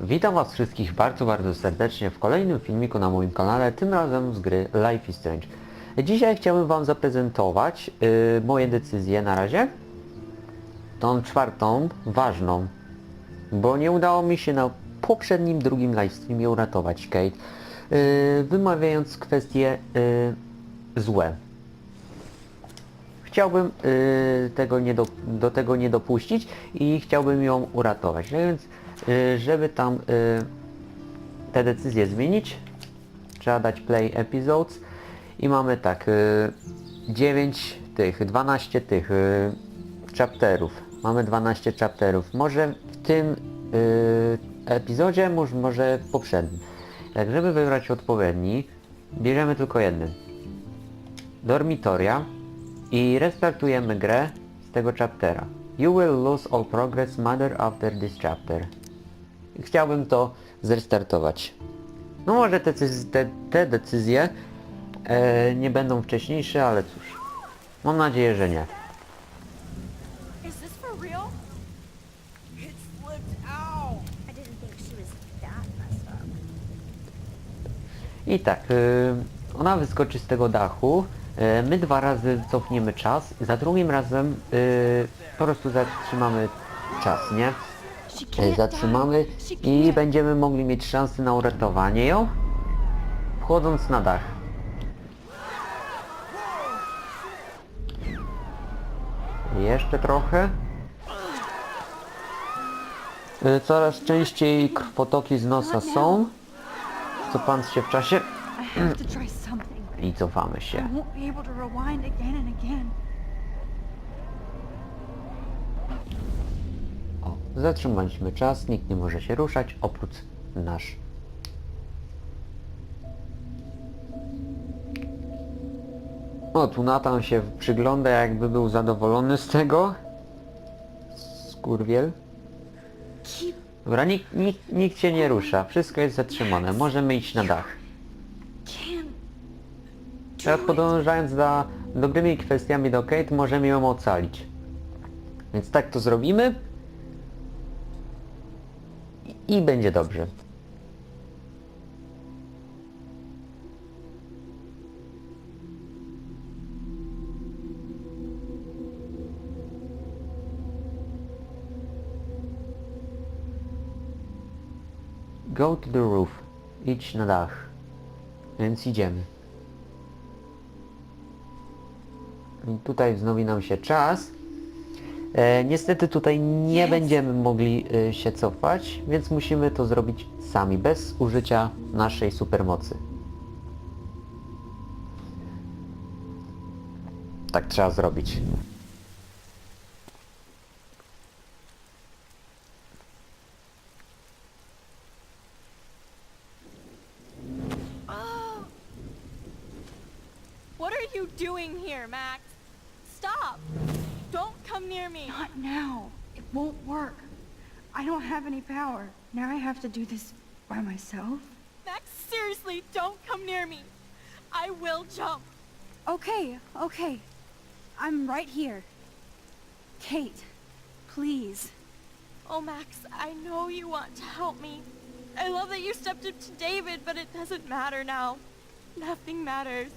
Witam Was wszystkich bardzo, bardzo serdecznie w kolejnym filmiku na moim kanale, tym razem z gry Life is Strange. Dzisiaj chciałbym Wam zaprezentować y, moje decyzje na razie. Tą czwartą, ważną, bo nie udało mi się na poprzednim, drugim livestreamie uratować Kate, y, wymawiając kwestie y, złe. Chciałbym y, tego nie do, do tego nie dopuścić i chciałbym ją uratować. No więc, żeby tam y, te decyzje zmienić, trzeba dać play episodes i mamy tak, y, 9 tych, 12 tych y, chapterów. Mamy 12 chapterów. Może w tym y, epizodzie, może w poprzednim. Tak, żeby wybrać odpowiedni, bierzemy tylko jeden dormitoria i restartujemy grę z tego chaptera. You will lose all progress matter after this chapter. Chciałbym to zrestartować. No może te, te, te decyzje e, nie będą wcześniejsze, ale cóż. Mam nadzieję, że nie. Is this for real? It slipped out. I didn't think she was that messed up. I tak, y, ona wyskoczy z tego dachu. y, My dwa razy cofniemy czas. Za drugim razem y, po prostu zatrzymamy czas, nie? E, zatrzymamy i będziemy mogli mieć szansę na uratowanie ją, wchodząc na dach. Jeszcze trochę. E, Coraz częściej krwotoki z nosa są. Cofając się w czasie I cofamy się. won't be able to rewind again and again. O, zatrzymaliśmy czas, nikt nie może się ruszać oprócz nasz. O, tu Natan się przygląda jakby był zadowolony z tego. Skurwiel. Dobra, nikt, nikt, nikt się nie rusza, wszystko jest zatrzymane, możemy iść na dach. Teraz podążając za dobrymi kwestiami do Kate, możemy ją ocalić. Więc tak to zrobimy. I, będzie dobrze. Go to the roof. Idź na dach. Więc idziemy. I tutaj wznowi nam się czas. E, niestety tutaj nie Yes. będziemy mogli e, się cofać, więc musimy to zrobić sami, bez użycia naszej supermocy. Tak trzeba zrobić. Have any power. Now I have to do this by myself. Max, seriously, don't come near me. I will jump. Okay, okay. I'm right here. Kate, please. Oh, Max, I know you want to help me. I love that you stepped up to David, but it doesn't matter now. Nothing matters.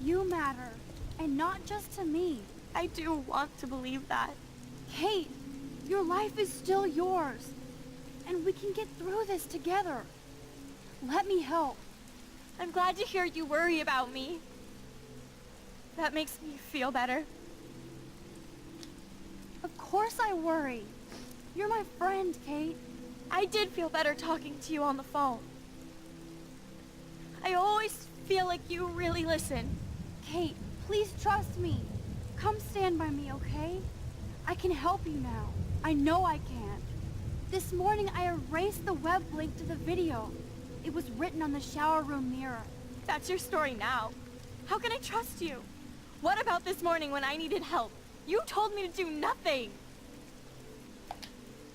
You matter. And not just to me. I do want to believe that. Kate, your life is still yours. And we can get through this together. Let me help. I'm glad to hear you worry about me. That makes me feel better. Of course I worry. You're my friend, Kate. I did feel better talking to you on the phone. I always feel like you really listen. Kate, please trust me. Come stand by me, okay? I can help you now. I know I can. This morning I erased the web link to the video. It was written on the shower room mirror. That's your story now. How can I trust you? What about this morning when I needed help? You told me to do nothing.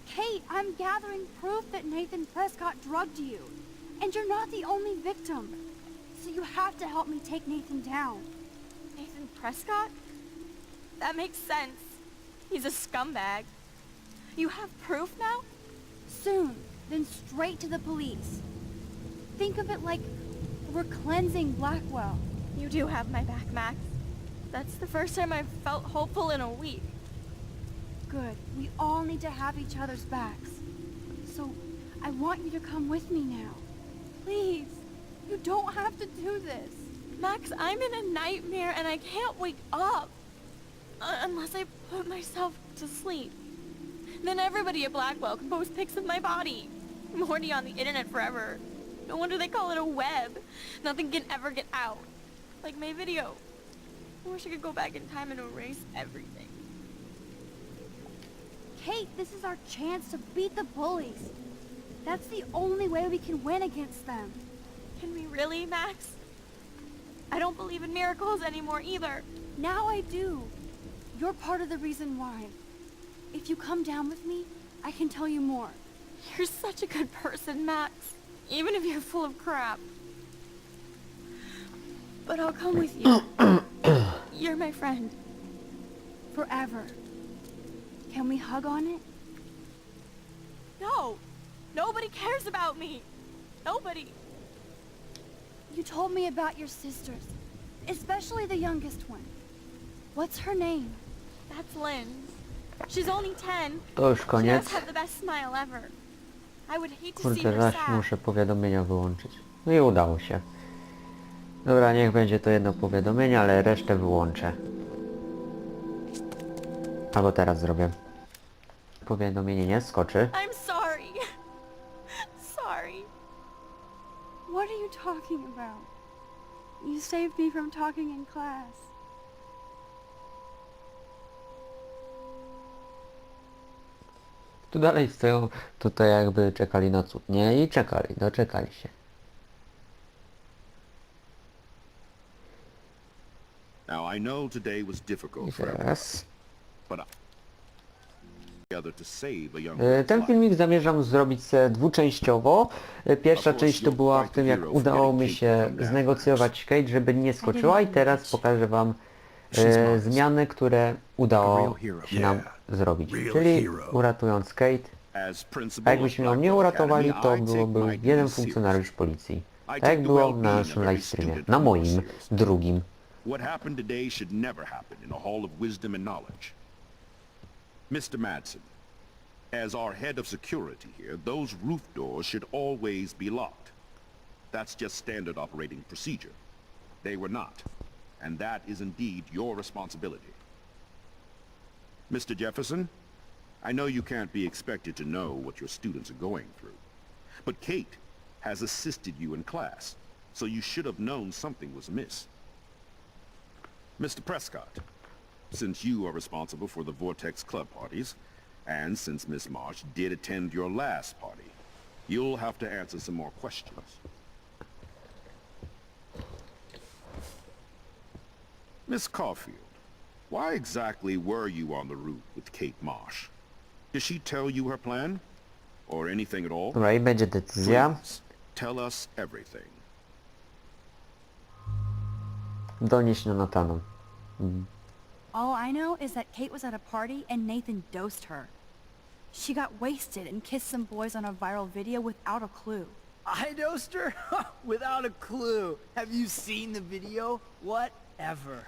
Kate, I'm gathering proof that Nathan Prescott drugged you. And you're not the only victim. So you have to help me take Nathan down. Nathan Prescott? That makes sense. He's a scumbag. You have proof now? Soon, then straight to the police. Think of it like we're cleansing Blackwell. You do have my back, Max. That's the first time I've felt hopeful in a week. Good. We all need to have each other's backs. So, I want you to come with me now. Please. You don't have to do this. Max, I'm in a nightmare and I can't wake up. Uh, unless I put myself to sleep. Then everybody at Blackwell can post pics of my body. I'm horny on the internet forever. No wonder they call it a web. Nothing can ever get out. Like my video. I wish I could go back in time and erase everything. Kate, this is our chance to beat the bullies. That's the only way we can win against them. Can we really, Max? I don't believe in miracles anymore either. Now I do. You're part of the reason why. If you come down with me, I can tell you more. You're such a good person, Max. Even if you're full of crap. But I'll come with you. you're my friend. Forever. Can we hug on it? No! Nobody cares about me! Nobody! You told me about your sisters, especially the youngest one. What's her name? That's Lynn. She's only 10. To już She koniec. have the best smile ever. I would hate to see Kurde, her zaś sad. muszę powiadomienia wyłączyć. No i udało się. Dobra, niech będzie to jedno powiadomienie, ale resztę wyłączę. Albo teraz zrobię. Powiadomienie nie skoczy. I'm sorry. sorry. What are you talking about? You saved me from talking in class. Tu dalej stoją tutaj jakby czekali na cud, nie? I czekali, doczekali się. Now I know today was I difficult for everyone, teraz... but I together to save a young E, Ten filmik zamierzam zrobić se dwuczęściowo. E, Pierwsza część to była w tym jak udało mi się znegocjować Kate, żeby nie skoczyła i teraz pokażę wam e, zmiany, które udało się nam zrobić. Czyli uratując Kate, a principal jakbyśmy ją nie uratowali, to byłoby jeden funkcjonariusz policji. Tak jak było na naszym every live streamie, student na moim drugim. What happened today should never happen in a hall of wisdom and knowledge. Mr. Madsen, as our head of security here, those roof doors should always be locked. That's just standard operating procedure. They were not. And that is indeed your responsibility. Mr. Jefferson, I know you can't be expected to know what your students are going through. But Kate has assisted you in class, so you should have known something was amiss. Mr. Prescott, since you are responsible for the Vortex Club parties, and since Miss Marsh did attend your last party, you'll have to answer some more questions. Miss Caulfield, why exactly were you on the route with Kate Marsh? Did she tell you her plan? Or anything at all? Dobra, i będzie decyzja. Please, tell us everything. Donieść na Natana. Mm. All I know is that Kate was at a party and Nathan dosed her. She got wasted and kissed some boys on a viral video without a clue. I dosed her? Without a clue. Have you seen the video? Whatever.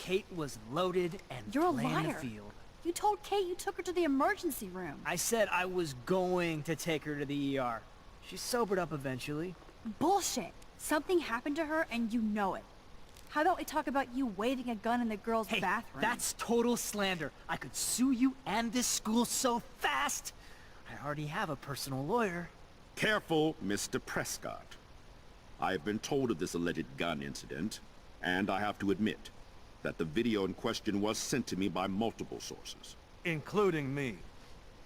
Kate was loaded and You're a playing the liar. field. You told Kate you took her to the emergency room. I said I was going to take her to the ER. She sobered up eventually. Bullshit. Something happened to her and you know it. How about we talk about you waving a gun in the girls' Hey, bathroom? that's total slander. I could sue you and this school so fast. I already have a personal lawyer. Careful, Mr. Prescott. I have been told of this alleged gun incident, and I have to admit that the video in question was sent to me by multiple sources. including me.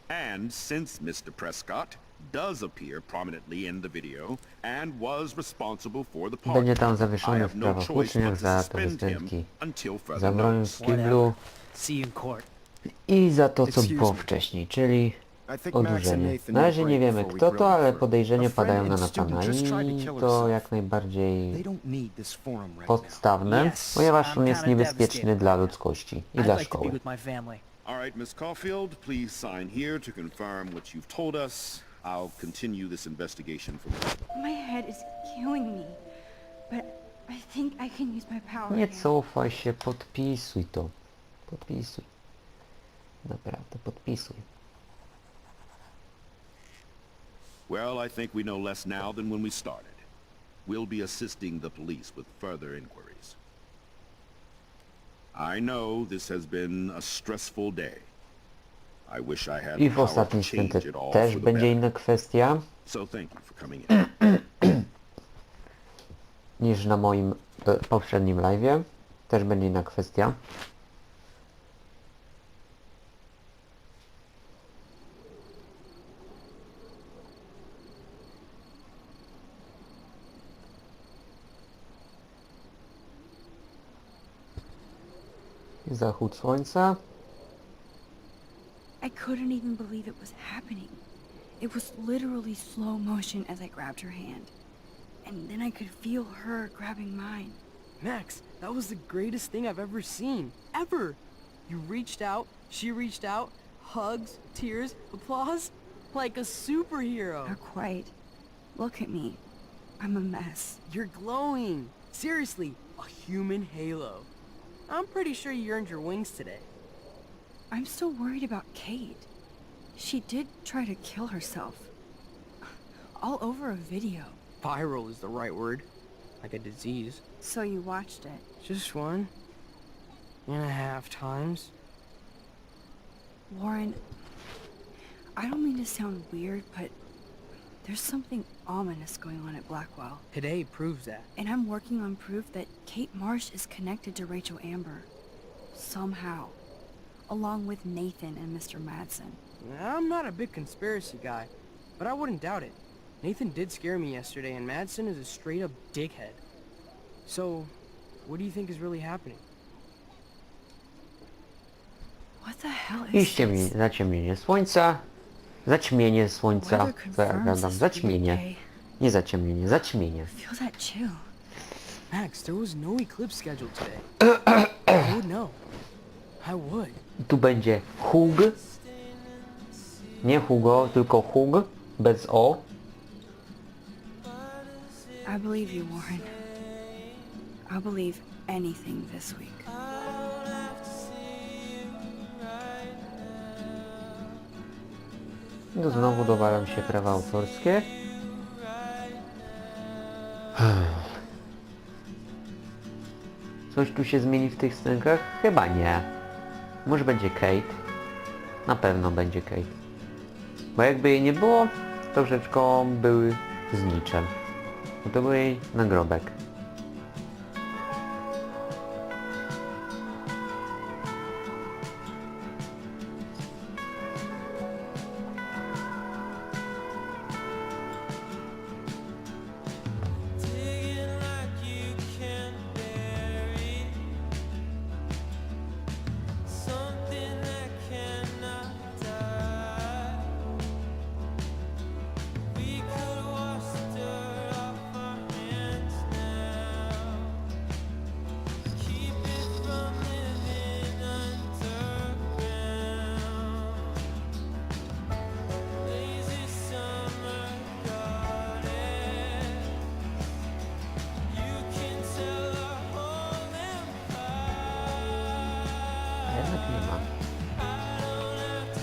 And since Mr. Prescott does appear prominently in the video and was responsible for the party, Będzie tam I zawieszony have w no prawach choice uczniów but to za suspend prezydentki. him until further Za broń notice. kiblu See you in court. i za to, co było wcześniej, czyli Odurzenie. Na razie nie wiemy kto to, ale further. podejrzenie A friend padają na to i to jak najbardziej podstawne, ponieważ on jest niebezpieczny dla ludzkości i dla szkoły. All right, Miss Caulfield, please sign here to confirm what you've told us. I'll continue this investigation from here. My head is killing me, but I think I can use my power Nie cofaj się, podpisuj to. Podpisuj. Naprawdę, podpisuj. Well, I think we know less now than when we started. We'll be assisting the police with further inquiries. I know this has been a stressful day. I wish I had I w power to ostatnim change it all też for the będzie better. inna kwestia So thank you for coming in. niż na moim e, poprzednim live'ie. Też będzie inna kwestia. Zachód słońca. I couldn't even believe it was happening. It was literally slow motion as I grabbed her hand. And then I could feel her grabbing mine. Max, that was the greatest thing I've ever seen. Ever! You reached out, she reached out, hugs, tears, applause. Like a superhero. Not quite. Look at me. I'm a mess. You're glowing. Seriously, a human halo. I'm pretty sure you earned your wings today. I'm still worried about Kate. She did try to kill herself. All over a video. Viral is the right word. Like a disease. So you watched it. Just one and a half times. Warren, I don't mean to sound weird, but there's something ominous going on at Blackwell. Today proves that. And I'm working on proof that Kate Marsh is connected to Rachel Amber. Somehow. Along with Nathan and Mr. Madsen. I'm not a big conspiracy guy, but I wouldn't doubt it. Nathan did scare me yesterday, and Madsen is a straight-up dickhead. So, what do you think is really happening? What the hell is? I is ściemnienie, this? zaciemnienie słońca. Zaćmienie słońca. Co ja gadam? Zaćmienie. Nie zaciemnienie, zaćmienie. Feel that chill. Max, there was no eclipse scheduled today. I would know. I would. Tu będzie Hug. Nie Hugo, tylko Hug. Bez O. I believe you, Warren. I'll believe anything this week. No znowu dowalam się prawa autorskie. Coś tu się zmieni w tych scenkach? Chyba nie. Może będzie Kate. Na pewno będzie Kate. Bo jakby jej nie było, to rzeczką były znicze. Bo to był jej nagrobek.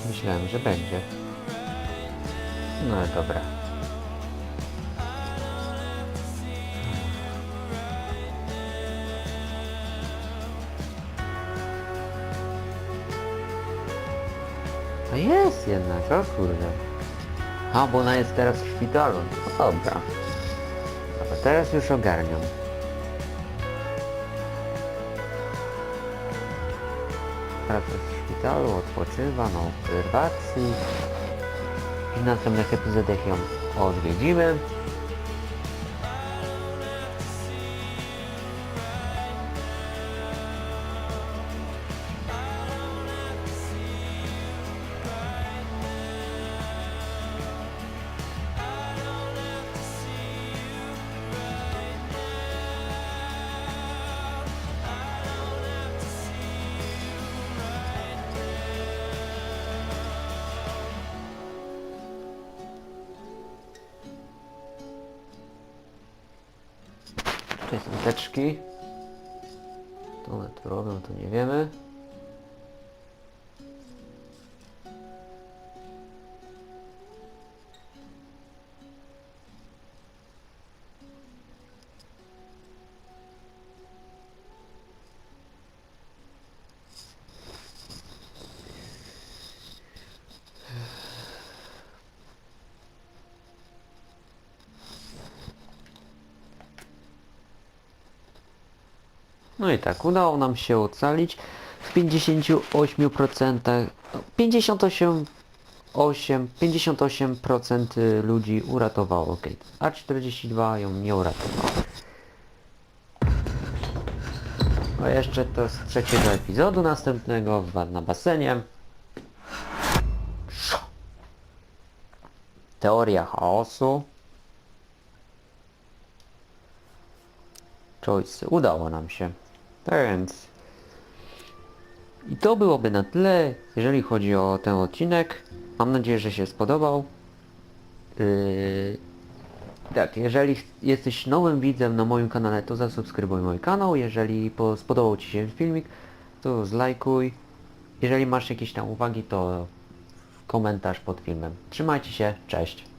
Myślałem, że będzie. No ale dobra. A jest jednak, o kurde. A, bo ona jest teraz w szpitalu. No dobra. Dobra, teraz już ogarniam. W szpitalu, odpoczywa, na obserwacji. W następnych epizodach ją odwiedzimy. Tutaj są teczki. To one tu robią, to nie wiemy. No i tak, udało nam się ocalić w 58%, no, 58, 8, 58% ludzi uratowało Kate, a 42 ją nie uratowało. A jeszcze to z trzeciego epizodu następnego na basenie. Teoria chaosu. Choice. Udało nam się. Tak więc... I to byłoby na tyle, jeżeli chodzi o ten odcinek. Mam nadzieję, że się spodobał. Yy... Tak, jeżeli jesteś nowym widzem na moim kanale, to zasubskrybuj mój kanał. Jeżeli po- spodobał Ci się filmik, to zlajkuj. Jeżeli masz jakieś tam uwagi, to komentarz pod filmem. Trzymajcie się, cześć.